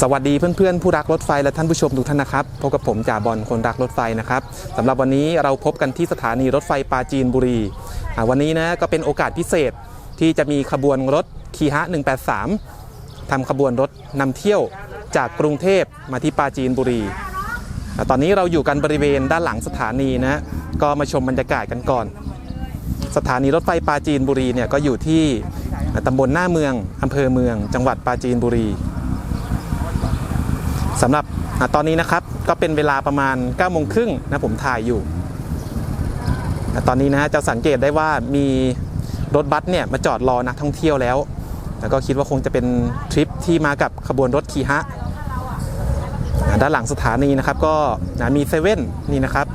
สวัสดีเพื่อนๆ ผู้รักรถไฟและท่านผู้ชมทุกท่านนะครับพบกับผมจ่าบอลคนรักรถไฟนะครับสำหรับวันนี้เราพบกันที่สถานีรถไฟปราจีนบุรีวันนี้นะก็เป็นโอกาสพิเศษที่จะมีขบวนรถคีฮะ 183ทำขบวนรถนำเที่ยวจากกรุงเทพมาที่ปราจีนบุรี ตอนนี้เราอยู่กันบริเวณด้านหลังสถานีนะก็มาชมบรรยากาศกันก่อน สถานีรถไฟปราจีนบุรีเนี่ยก็อยู่ที่ตำบลหน้าเมืองอำเภอเมือง จังหวัดปราจีนบุรี สำหรับอตอนนี้นะครับก็เป็นเวลาประมาณ9ก้าโมงครึ่งนะผมถ่ายอยู่ ตอนนี้นะฮะจะสังเกตได้ว่ามีรถบัสเนี่ยมาจอดรอนักท่องเที่ยวแล้ว แล้วก็คิดว่าคงจะเป็นทริปที่มากับขบวนรถคีฮะด้านหลังสถานีนะครับก็มีเซเว่นนี่นะครับ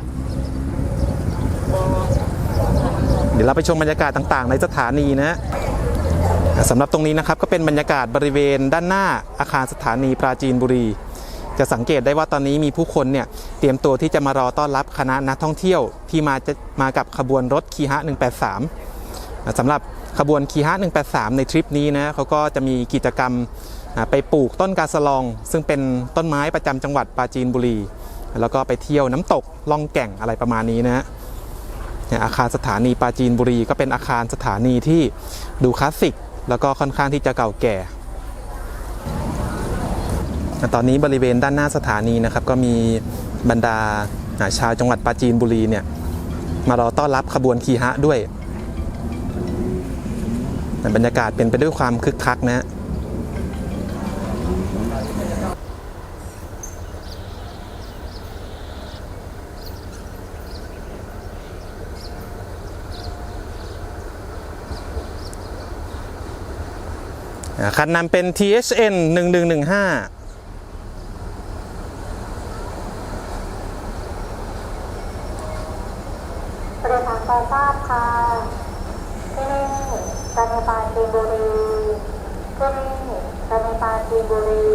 เดี๋ยวเราไปชมบรรยากาศต่างๆ ในสถานีนะสำหรับตรงนี้นะครับก็เป็นบรรยากาศบริเวณด้านหน้าอาคารสถานีปราจีนบุรี จะสังเกตได้ว่าตอนนี้มีผู้คนเนี่ยเตรียมตัวที่จะมารอต้อนรับคณะนักท่องเที่ยวที่มาจะมากับขบวนรถคีฮะ 183สำหรับขบวนคีฮะ 183 ในทริปนี้นะเขาก็จะมีกิจกรรมไปปลูกต้นกาสลอง ซึ่งเป็นต้นไม้ประจำจังหวัดปราจีนบุรี แล้วก็ไปเที่ยวน้ำตกล่องแก่งอะไรประมาณนี้นะฮะอาคารสถานีปราจีนบุรี ก็เป็นอาคารสถานีที่ดูคลาสสิกแล้วก็ค่อนข้างที่จะเก่าแก่ ตอนนี้บริเวณด้านหน้าสถานีนะครับ ก็มีบรรดาชาวจังหวัดปราจีนบุรีเนี่ยมารอต้อนรับขบวนคีฮะด้วยบรรยากาศเป็นไปด้วยความคึกคักนะฮะคันนำเป็น THN 1115 ประธานกองทราบค่ะที่นี่จันทปาจีนบุรีที่นี่จันทปาจีนบุรี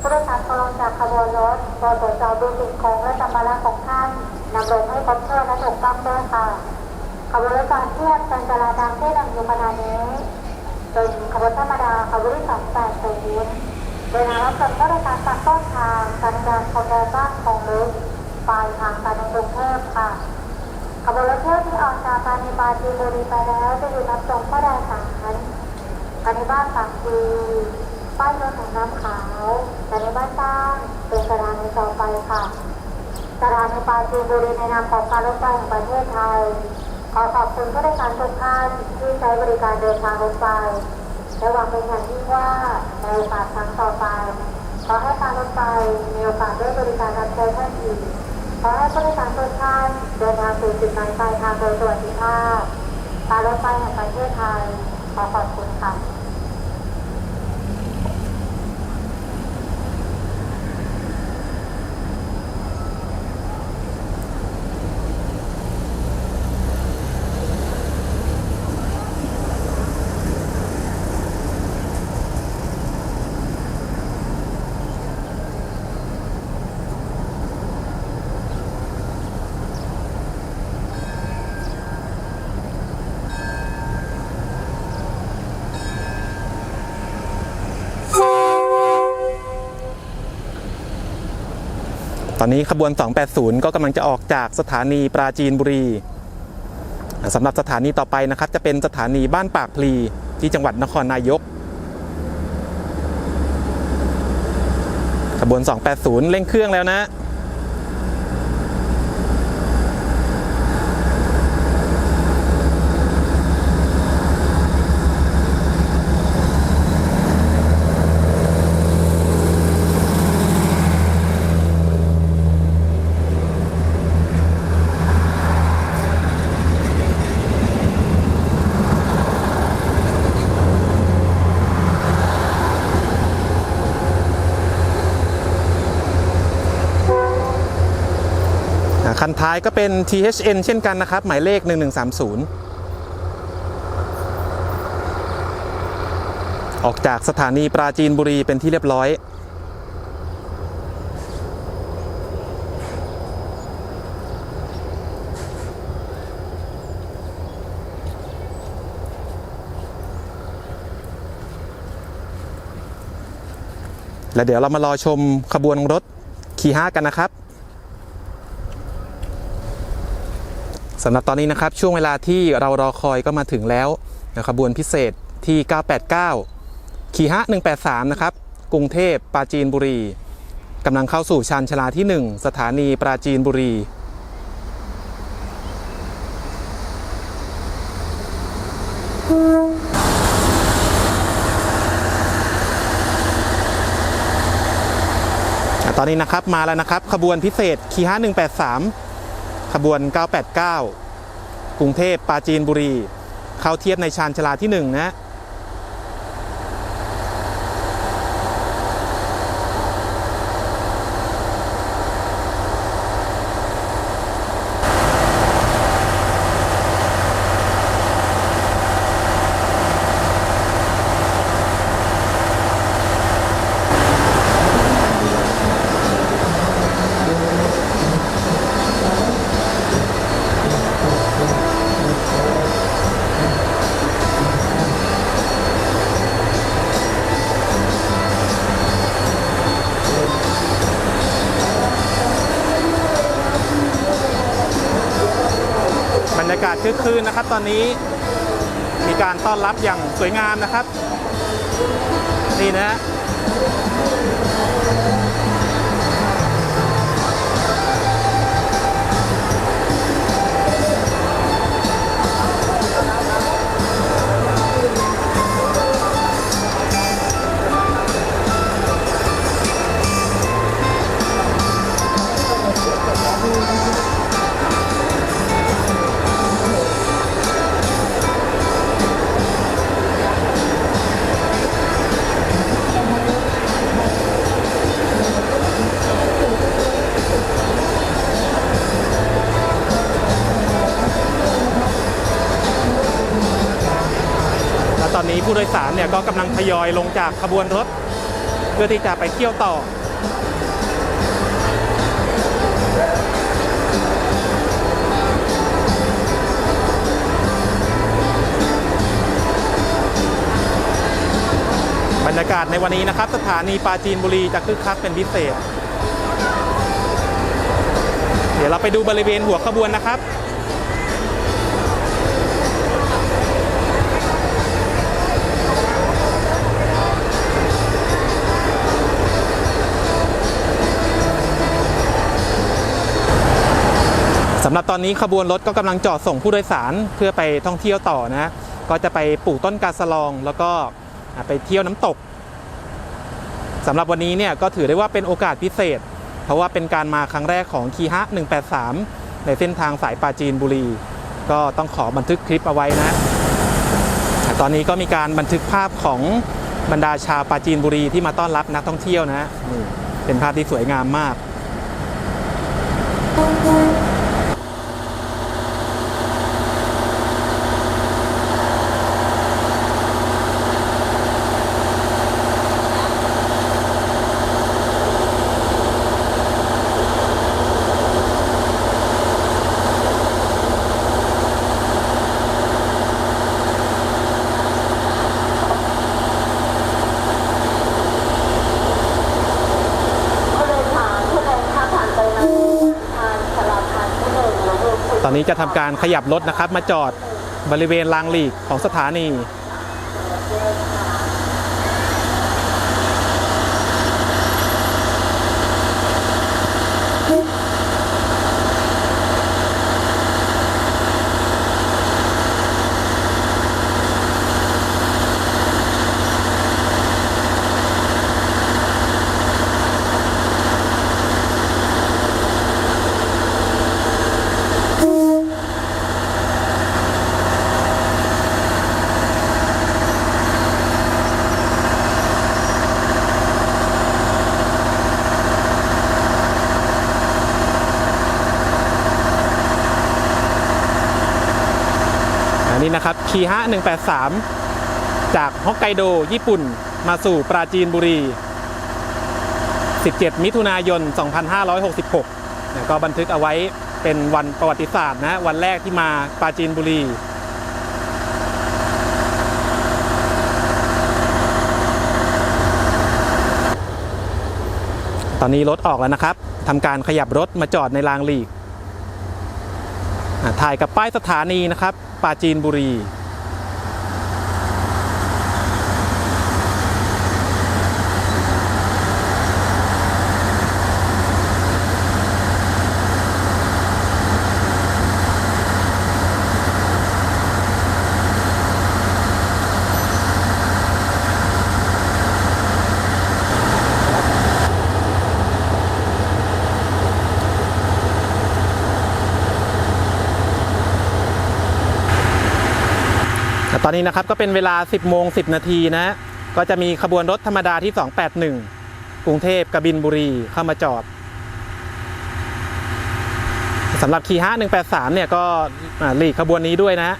ผู้โดยสารตกลงจากขบวนรถบสจดูสิตของและสัมภาระของท่านนำลงให้ครบถ้วนและถูกต้องด้วยค่ะ ขบวนรถการเทียบเป็นจราจรที่นำอยู่ขณะนี้เป็นขบวนธรรมดาขบวนที่สองแปดศูนย์โดยนำรับชมผู้โดยสารจากต้นทางการเดินคนเดินบ้านของลึกปลายทางการกรุงเทพค่ะ ขบวนรถเที่ยวที่ออกจากปานิบาจีบุรีไปแล้วจะอยู่รับชมข้อใดสารปานิบ้านปากดี ป้ายรถของน้ำขาวปานิบ้านสร้างเป็นสถานีต่อไปค่ะสถานีปาจีนบุรีในนามของการรถไฟแห่งประเทศไทย ขอขอบคุณผู้โดยสารทุกท่านที่ใช้บริการเดินทางรถไฟและหวังเป็นอย่างยิ่งว่าในโอกาสครั้งต่อไป ขอให้การรถไฟมีโอกาสได้บริการรับใช้ท่านอีก ขอให้ผู้โดยสารทุกท่านเดินทางสู่จุดหมายปลายทางโดยสวัสดิภาพการรถไฟแห่งประเทศไทย ขอขอบคุณค่ะ อนนี้ขบวน 280 ก็กำลังจะออกจากสถานีปราจีนบุรีสำหรับสถานีต่อไปนะครับ จะเป็นสถานีบ้านปากพลีที่จังหวัดนครนายก ขบวน 280 เร่งเครื่องแล้วนะ ท้ายก็เป็น THN เช่นกันนะครับ หมายเลข 1130 ออกจากสถานีปราจีนบุรีเป็นที่เรียบร้อยแล้วเดี๋ยวเรามารอชมขบวนรถคีห้ากันนะครับ สำหรับตอนนี้นะครับช่วงเวลาที่เรารอคอยก็มาถึงแล้วนะขบวนพิเศษที่ 989คีฮะ 183 นะครับ กรุงเทพปราจีนบุรีกำลังเข้าสู่ชานชลาที่ 1 สถานีปราจีนบุรี ตอนนี้นะครับมาแล้วนะครับขบวนพิเศษคีฮะ 183 ขบวน 989 กรุงเทพปราจีนบุรี เข้าเทียบในชานชาลาที่ 1 นะ คึกคืนนะครับ ตอนนี้มีการต้อนรับอย่างสวยงามนะครับ นี่นะ ก็กำลังทยอยลงจากขบวนรถ เพื่อที่จะไปเที่ยวต่อ บรรยากาศในวันนี้นะครับ สถานีปาจีนบุรีจะคึกคักเป็นพิเศษ เดี๋ยวเราไปดูบริเวณหัวขบวนนะครับ สำหรับตอนนี้ขบวนรถก็กำลังจอดส่งผู้โดยสารเพื่อไปท่องเที่ยวต่อนะก็จะไปปลูกต้นกาสลอง แล้วก็ไปเที่ยวน้ำตกสำหรับวันนี้เนี่ยก็ถือได้ว่าเป็นโอกาสพิเศษ เพราะว่าเป็นการมาครั้งแรกของคีฮะ183 ในเส้นทางสายปาจีนบุรี ก็ต้องขอบันทึกคลิปเอาไว้นะ ตอนนี้ก็มีการบันทึกภาพของบรรดาชาวปาจีนบุรีที่มาต้อนรับนักท่องเที่ยวนะเป็นภาพที่สวยงามมาก ผู้โดยสารผู้ใดข้ามผ่านไปมาทางสลับทางที่หนึ่งหรือว่า ตอ นี้จะทำการขยับรถนะครับ มาจอดบริเวณรางหลีกของสถานี คีฮะ183 จากฮอกไกโด ญี่ปุ่น มาสู่ปราจีนบุรี 17 มิถุนายน 2566 ก็บันทึกเอาไว้เป็นวันประวัติศาสตร์นะ วันแรกที่มาปราจีนบุรีตอนนี้รถออกแล้วนะครับ ทำการขยับรถมาจอดในรางหลีก ถ่ายกับป้ายสถานีนะครับ ปราจีนบุรี ตอนนี้นะครับก็เป็นเวลา 10โมง10 นาทีนะ ก็จะมีขบวนรถธรรมดาที่ 281 กรุงเทพกบินบุรีเข้ามาจอดสำหรับคีห้า183เนี่ยก็หลีกขบวนนี้ด้วยนะ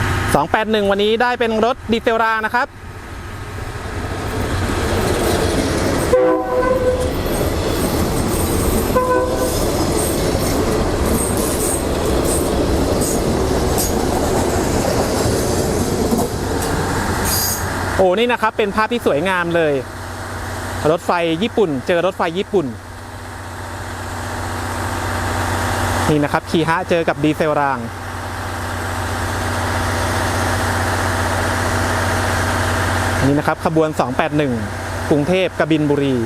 281วันนี้ได้เป็นรถดีเซลรานะครับ โอ้นี่นะครับเป็นภาพที่สวยงามเลย รถไฟญี่ปุ่น เจอรถไฟญี่ปุ่น นี่นะครับคีฮะเจอกับดีเซลรางนี่นะครับขบวน 281 กรุงเทพกบินบุรี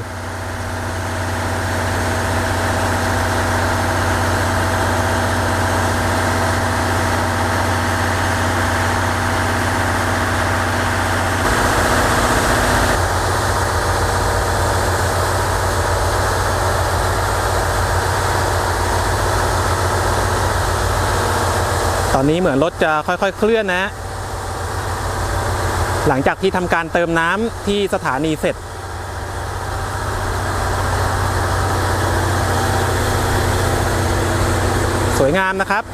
อนนี้เหมือนรถจะค่อยๆเคลื่อนนะ หลังจากที่ทำการเติมน้ำที่สถานีเสร็จ สวยงามนะครับ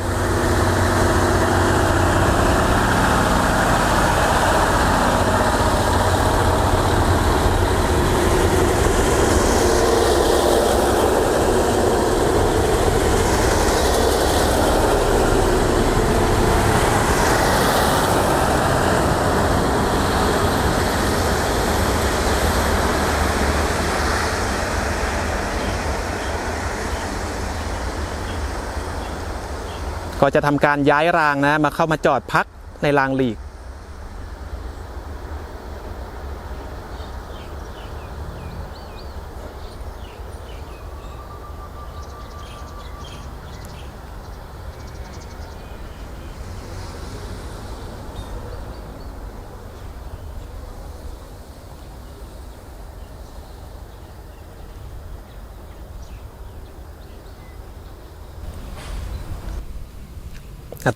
จะทำการย้ายรางนะ มาเข้ามาจอดพักในรางหลีก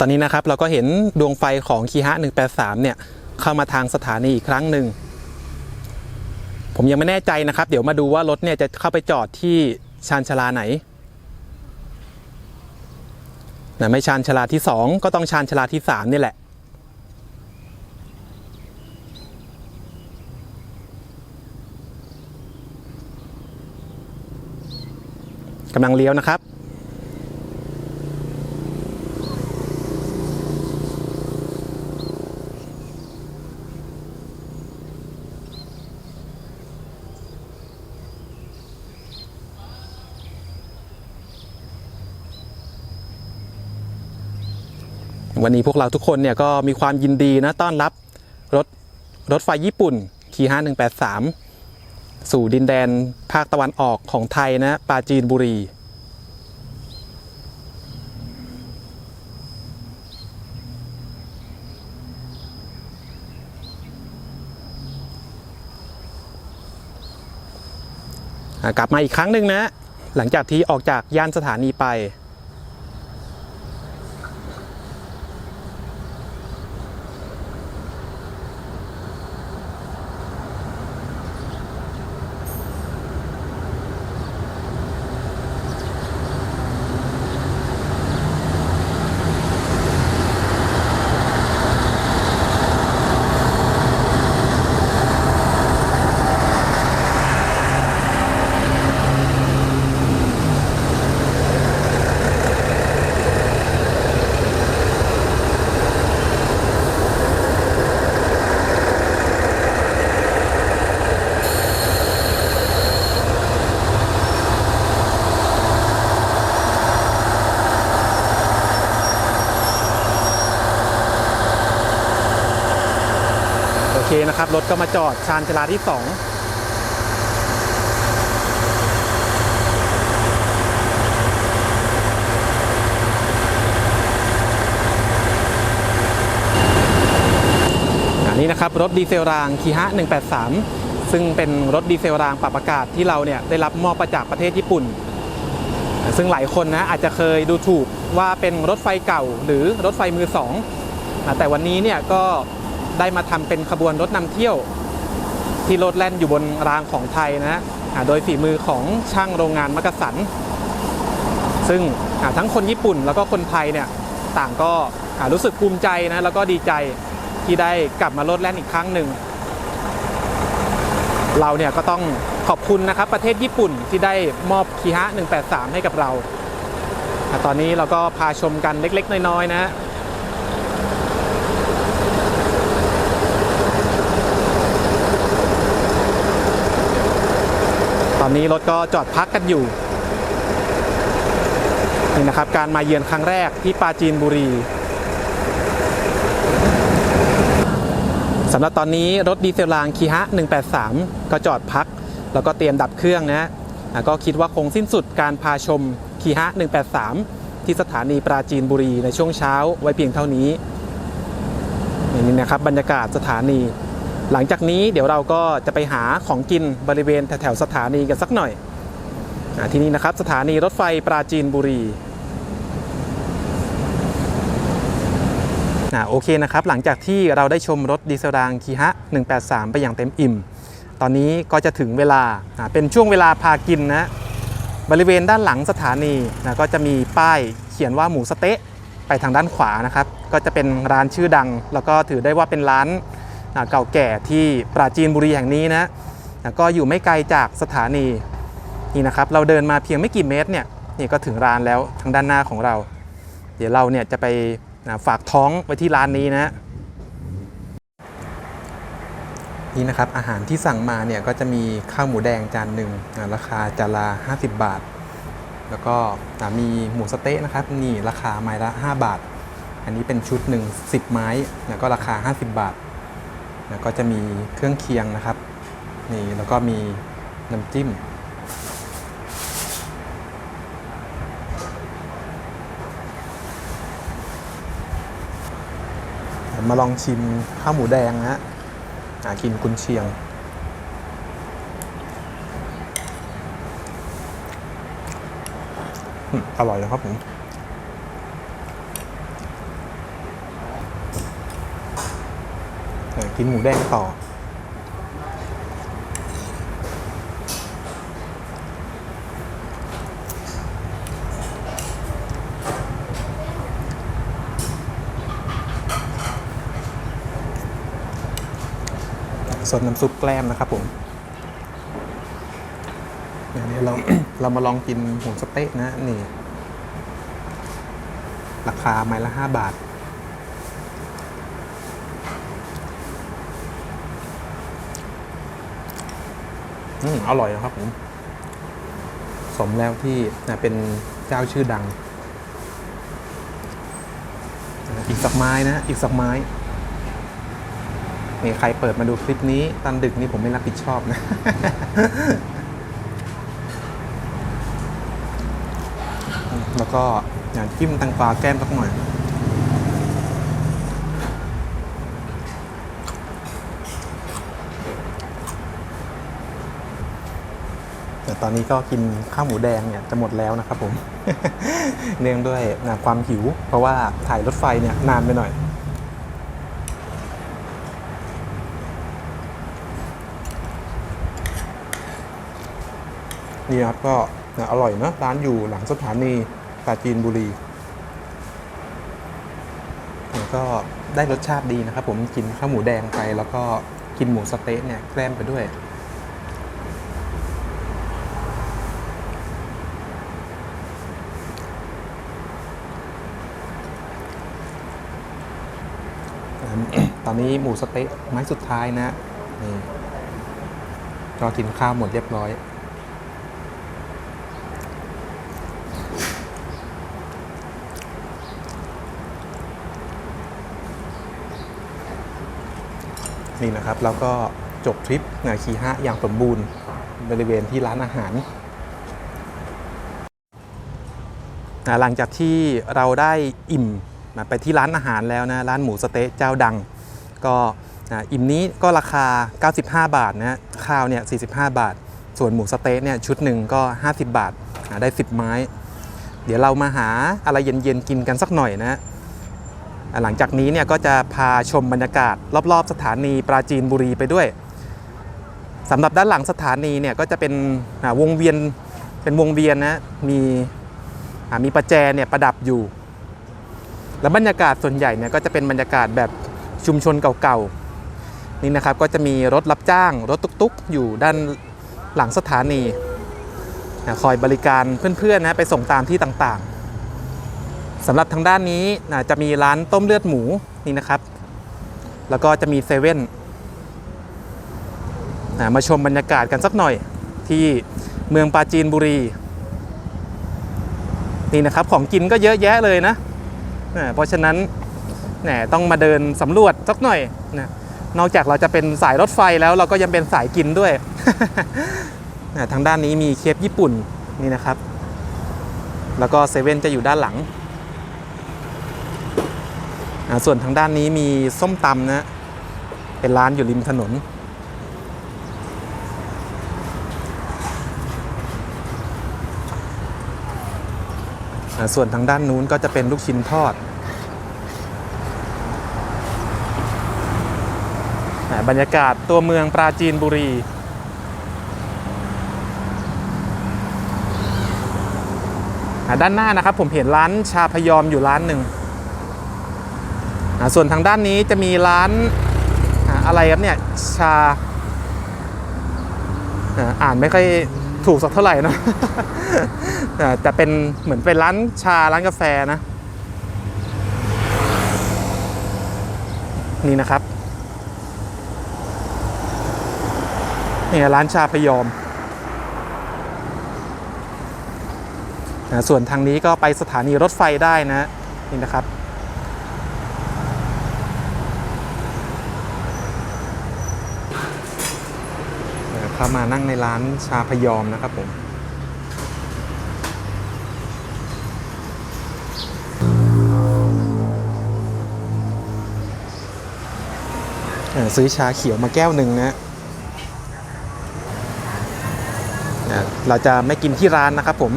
ตอนนี้นะครับเราก็เห็นดวงไฟของคีฮะ183 เนี่ย เข้ามาทางสถานีอีกครั้งหนึ่ง ผมยังไม่แน่ใจนะครับ เดี๋ยวมาดูว่ารถเนี่ยจะเข้าไปจอดที่ชานชาลาไหนนะไม่ชานชาลาที่ 2 ก็ต้องชานชาลาที่ 3 นี่แหละ กำลังเลี้ยวนะครับ วันนี้พวกเราทุกคนเนี่ยก็มีความยินดีนะต้อนรับรถรถไฟญี่ปุ่นคีห้าหนึ่งแปดสามสู่ดินแดนภาคตะวันออกของไทยนะปาจีนบุรี กลับมาอีกครั้งหนึ่งนะ หลังจากที่ออกจากย่านสถานีไป อ เค นะครับ รถก็มาจอดชานชาลาที่2อันนี้นะครับรถดีเซลรางคีฮะ183 ซึ่งเป็นรถดีเซลรางปรับอากาศที่เราเนี่ยได้รับมอบมาจากประเทศญี่ปุ่น ซึ่งหลายคนนะอาจจะเคยดูถูกว่าเป็นรถไฟเก่าหรือรถไฟมือสองแต่วันนี้เนี่ยก็ ได้มาทำเป็นขบวนรถนำเที่ยว ที่โลดแล่นอยู่บนรางของไทยนะอ่าโดยฝีมือของช่างโรงงานมักกะสัน ซึ่งทั้งคนญี่ปุ่นแล้วก็คนไทยเนี่ยต่างก็รู้สึกภูมิใจนะแล้วก็ดีใจที่ได้กลับมาโลดแล่นอีกครั้งหนึ่ง เราเนี่ยก็ต้องขอบคุณนะครับประเทศญี่ปุ่นที่ได้มอบคีฮะ183 ให้กับเรา ตอนนี้เราก็พาชมกันเล็กๆ น้อยๆนะฮะต อนนี้รถก็จอดพักกันอยู่นี่นะครับการมาเยือนครั้งแรกที่ปราจีนบุรีสำหรับตอนนี้รถดีเซลรางคีฮะ 183 ก็จอดพัก แล้วก็เตรียมดับเครื่องนะอะก็คิดว่าคงสิ้นสุดการพาชมคีฮะ 183 ที่สถานีปราจีนบุรีในช่วงเช้าไว้เพียงเท่านี้นี่นะครับบรรยากาศสถานี หลังจากนี้เดี๋ยวเราก็จะไปหาของกินบริเวณแถวสถานีกันสักหน่อยอที่นี่นะครับสถานีรถไฟปราจีนบุรีโอเคนะครับ หลังจากที่เราได้ชมรถดีเซลรางคีฮะ 183 ไปอย่างเต็มอิ่ม ตอนนี้ก็จะถึงเวลาเป็นช่วงเวลาพากินนะ บริเวณด้านหลังสถานีนะก็จะมีป้ายเขียนว่าหมูสเต๊ะไปทางด้านขวานะครับ ก็จะเป็นร้านชื่อดัง แล้วก็ถือได้ว่าเป็นร้าน เก่าแก่ที่ปราจีนบุรีแห่งนี้นะก็อยู่ไม่ไกลจากสถานีนี่นะครับ เราเดินมาเพียงไม่กี่เมตรเนี่ยนี่ก็ถึงร้านแล้วทางด้านหน้าของเรา เดี๋ยวเราเนี่ยจะไปฝากท้องไว้ที่ร้านนี้นะนี่นะครับอาหารที่สั่งมาเนี่ยก็จะมีข้าวหมูแดงจานหนึ่งราคาจานละ50 บาท แล้วก็มีหมูสเต๊ะนะครับนี่ราคาไม้ละ 5 บาท อันนี้เป็นชุดหนึ่ง10 ไม้แล้วก็ราคา 50 บาท แล้วก็จะมีเครื่องเคียงนะครับนี่แล้วก็มีน้ำจิ้ม มาลองชิมข้าวหมูแดงนะฮะกินกุนเชียงอืมอร่อยนะครับผม เอ่อ กินหมูแดงต่อ ส่วนน้ำซุปแกล้มนะครับผมเดี๋ยวเราเรามาลองกินหมูสเต๊ะนะ นี่ ราคาไม้ละ 5 บาท อืมอร่อยนะครับผม สมแล้วที่นะเป็นเจ้าชื่อดัง อีกสักไม้นะ อีกสักไม้นี่ใครเปิดมาดูคลิปนี้ตอนดึกนี่ผมไม่รับผิดชอบนะ แล้วก็อย่างจิ้มตังฟ้าแก้มสักหน่อย ตอนนี้ก็กินข้าวหมูแดงเนี่ยจะหมดแล้วนะครับผม เนื่องด้วยนะความหิว เพราะว่าถ่ายรถไฟเนี่ยนานไปหน่อย นี่ครับก็นะอร่อยเนอะร้านอยู่หลังสถานีปราจีนบุรีแล้วก็ได้รสชาติดีนะครับผมกินข้าวหมูแดงไปแล้วก็กินหมูสเต๊ะเนี่ยแกล้มไปด้วย ต อนนี้หมูสเต๊ะไม้สุดท้ายนะนี่ก็กินข้าวหมดเรียบร้อย นี่นะครับแล้วก็จบทริปนะคีฮะอย่างสมบูรณ์บริเวณที่ร้านอาหารหลังจากที่เราได้อิ่มไปที่ร้านอาหารแล้วนะ ร้านหมูสเต๊ะเจ้าดัง ก็อิ่มนี้ก็ราคา 95 บาทนะข้าวเนี่ย45 บาท ส่วนหมูสเต๊ะเนี่ยชุดหนึ่งก็ 50 บาทได้ 10 ไม้ เดี๋ยวเรามาหาอะไรเย็นๆกินกันสักหน่อยนะหลังจากนี้เนี่ยก็จะพาชมบรรยากาศ รอบๆ สถานีปราจีนบุรีไปด้วยสำหรับด้านหลังสถานีเนี่ยก็จะเป็นวงเวียนเป็นวงเวียนนะมีมีประแจเนี่ยประดับอยู่ แล้วบรรยากาศส่วนใหญ่เนี่ยก็จะเป็นบรรยากาศแบบ ชุมชนเก่าๆนี่นะครับก็จะมีรถรับจ้างรถตุ๊กๆ อยู่ด้านหลังสถานีอ่าคอยบริการเพื่อนๆนะไปส่งตามที่ต่างๆสำหรับทางด้านนี้นะจะมีร้านต้มเลือดหมูนี่นะครับ แล้วก็จะมีเซเว่นนะมาชมบรรยากาศกันสักหน่อยที่เมืองปราจีนบุรีนี่นะครับของกินก็เยอะแยะเลยนะนะเพราะฉะนั้น แหมต้องมาเดินสำรวจสักหน่อยนะนอกจากเราจะเป็นสายรถไฟแล้วเราก็ยังเป็นสายกินด้วยนะทางด้านนี้มีเคฟญี่ปุ่นนี่นะครับ แล้วก็เซเว่นจะอยู่ด้านหลัง ส่วนทางด้านนี้มีส้มตำนะ เป็นร้านอยู่ริมถนน ส่วนทางด้านนู้นก็จะเป็นลูกชิ้นทอดอ่า บรรยากาศตัวเมืองปราจีนบุรี ด้านหน้านะครับผมเห็นร้านชาพยอมอยู่ร้านหนึ่ง ส่วนทางด้านนี้จะมีร้านอะไรครับเนี่ย ชา อ่านไม่ค่อยถูกสักเท่าไหร่นะอ่าแต่เป็นเหมือนเป็นร้านชาร้านกาแฟนะ นี่นะครับ นี่ร้านชาพยอมอ่าส่วนทางนี้ก็ไปสถานีรถไฟได้นะนี่นะครับ เข้ามานั่งในร้านชาพยอมนะครับผมซื้อชาเขียวมาแก้วหนึ่งนะ เราจะไม่กินที่ร้านนะครับผม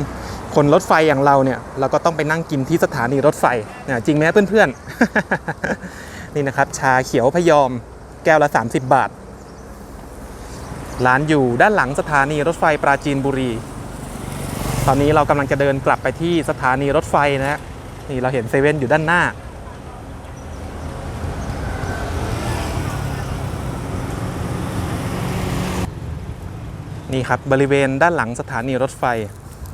คนรถไฟอย่างเราเนี่ยเราก็ต้องไปนั่งกินที่สถานีรถไฟนี่ยจริงไหมเพื่อนๆ นี่นะครับ ชาเขียวพยอมแก้วละ 30 บาท ร้านอยู่ด้านหลังสถานีรถไฟปราจีนบุรี ตอนนี้เรากำลังจะเดินกลับไปที่สถานีรถไฟนะฮะนี่เราเห็นเซเว่นอยู่ด้านหน้า นี่ครับบริเวณด้านหลังสถานีรถไฟ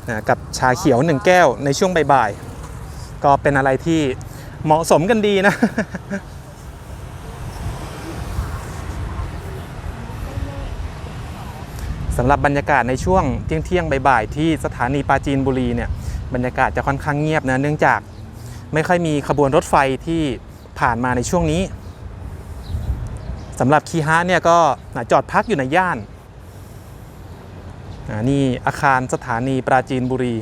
นะกับชาเขียวหนึ่งแก้วในช่วงบ่ายๆก็เป็นอะไรที่เหมาะสมกันดีนะสำหรับบรรยากาศในช่วงเที่ยงเที่ยงๆบ่ายๆที่สถานีปราจีนบุรีเนี่ยบรรยากาศจะค่อนข้างเงียบนะเนื่องจากไม่ค่อยมีขบวนรถไฟที่ผ่านมาในช่วงนี้สำหรับคีฮะเนี่ยก็จอดพักอยู่ในย่าน นี่อาคารสถานีปราจีนบุรี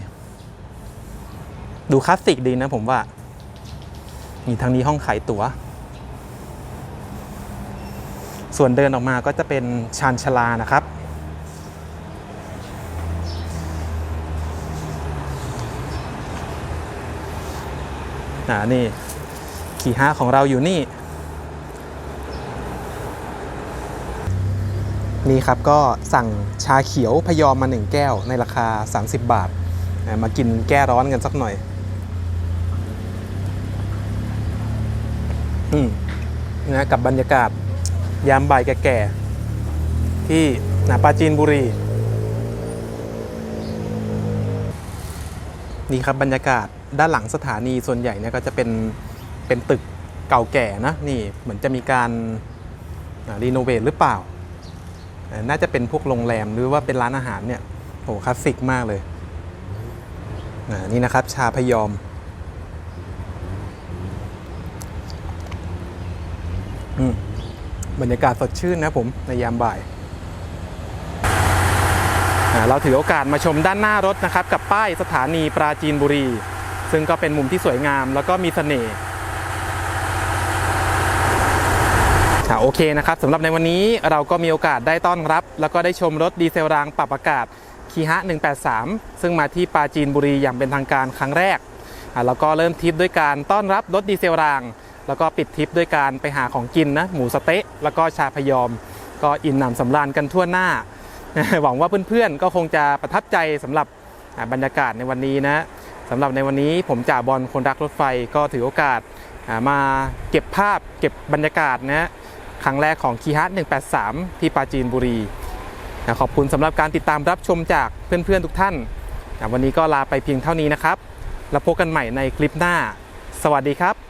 ดูคลาสสิกดีนะผมว่า มีทางนี้ห้องขายตั๋ว ส่วนเดินออกมาก็จะเป็นชานชลานะครับ อ่านี่ ขี่ห้าของเราอยู่นี่ นี่ครับก็สั่งชาเขียวพยอมมาหนึ่งแก้วในราคา 30 บาทอ่ามากินแก้ร้อนกันสักหน่อย อืมนะกับบรรยากาศยามบ่ายแก่ๆที่นะปาจีนบุรี นี่ครับบรรยากาศด้านหลังสถานีส่วนใหญ่เนี่ยก็จะเป็นเป็นตึกเก่าแก่นะ นี่เหมือนจะมีการรีโนเวทหรือเปล่า น่าจะเป็นพวกโรงแรมหรือว่าเป็นร้านอาหารเนี่ยโหคลาสสิกมากเลยนี่นะครับ ชาพยอมบรรยากาศสดชื่นนะผมในยามบ่าย เราถือโอกาสมาชมด้านหน้ารถนะครับ กับป้ายสถานีปราจีนบุรี ซึ่งก็เป็นมุมที่สวยงาม แล้วก็มีเสน่ห์อ่า โอเคนะครับสำหรับในวันนี้เราก็มีโอกาสได้ต้อนรับ แล้วก็ได้ชมรถดีเซลรางปรับอากาศคีฮะ183 ซึ่งมาที่ปราจีนบุรีอย่างเป็นทางการครั้งแรกแล้วก็เริ่มทริปด้วยการต้อนรับรถดีเซลราง แล้วก็ปิดทริปด้วยการไปหาของกินนะหมูสเต๊ะแล้วก็ชาพยอม ก็อิ่มหนำสำราญกันทั่วหน้า หวังว่าเพื่อนๆก็คงจะประทับใจสำหรับบรรยากาศในวันนี้นะสำหรับในวันนี้ผมจ่าบอลคนรักรถไฟก็ถือโอกาสมาเก็บภาพเก็บบรรยากาศนะ ครั้งแรกของคีฮัท183 ที่ปราจีนบุรีขอบคุณสำหรับการติดตามรับชมจากเพื่อนๆทุกท่าน วันนี้ก็ลาไปเพียงเท่านี้นะครับ แล้วพบกันใหม่ในคลิปหน้า สวัสดีครับ